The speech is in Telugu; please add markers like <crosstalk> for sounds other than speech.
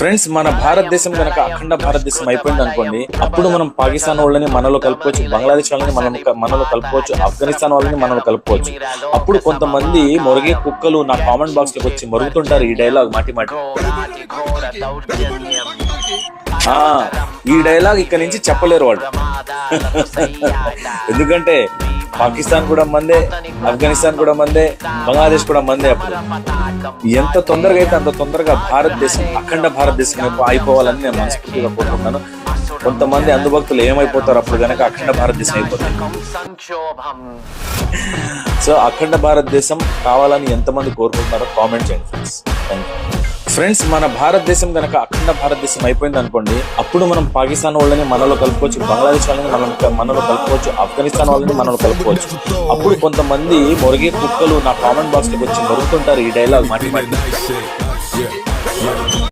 ఫ్రెండ్స్ మన భారతదేశం కనుక అఖండ భారతదేశం అయిపోయింది అనుకోండి అప్పుడు మనం పాకిస్తాన్ వాళ్ళని మనలో కలుపుకోవచ్చు బంగ్లాదేశ్ వాళ్ళని మనం మనలో కలుపుకోవచ్చు ఆఫ్ఘనిస్తాన్ వాళ్ళని మనలో కలుపుకోవచ్చు. అప్పుడు కొంతమంది మొరిగే కుక్కలు నా కామెంట్ బాక్స్లోకి వచ్చి మొరుగుతుంటారు ఈ డైలాగ్ మాటి మాటి. ఈ డైలాగ్ ఇక్కడ నుంచి చెప్పలేరు వాళ్ళు. <laughs> ఎందుకంటే పాకిస్తాన్ కూడా మందే ఆఫ్ఘనిస్తాన్ కూడా మందే బంగ్లాదేశ్ కూడా మందే అప్పుడు. ఎంత తొందరగా అయితే అంత తొందరగా భారతదేశం అఖండ భారతదేశం అయిపోవాలని నేను మనస్ఫూర్తిగా కోరుకుంటున్నాను. కొంతమంది అందుభక్తులు ఏమైపోతారు అప్పుడు కనుక అఖండ భారతదేశం అయిపోతుంది. సో అఖండ భారతదేశం కావాలని ఎంతమంది కోరుకుంటున్నారో కామెంట్ చేయండి ఫ్రెండ్స్ థ్యాంక్ యూ ఫ్రెండ్స్ మన భారతదేశం కనుక అఖండ భారతదేశం అయిపోయింది అనుకోండి అప్పుడు మనం పాకిస్తాన్ వాళ్ళని మనలో కలుపుకోవచ్చు బంగ్లాదేశ్ వాళ్ళని మనం మనలో కలుపుకోవచ్చు ఆఫ్ఘనిస్తాన్ వాళ్ళని మనలో కలుపుకోవచ్చు. అప్పుడు కొంతమంది మొరిగే కుక్కలు నా కామెంట్ బాక్స్లోకి వచ్చి మరుగుతుంటారు ఈ డైలాగ్ మాటి మాటి.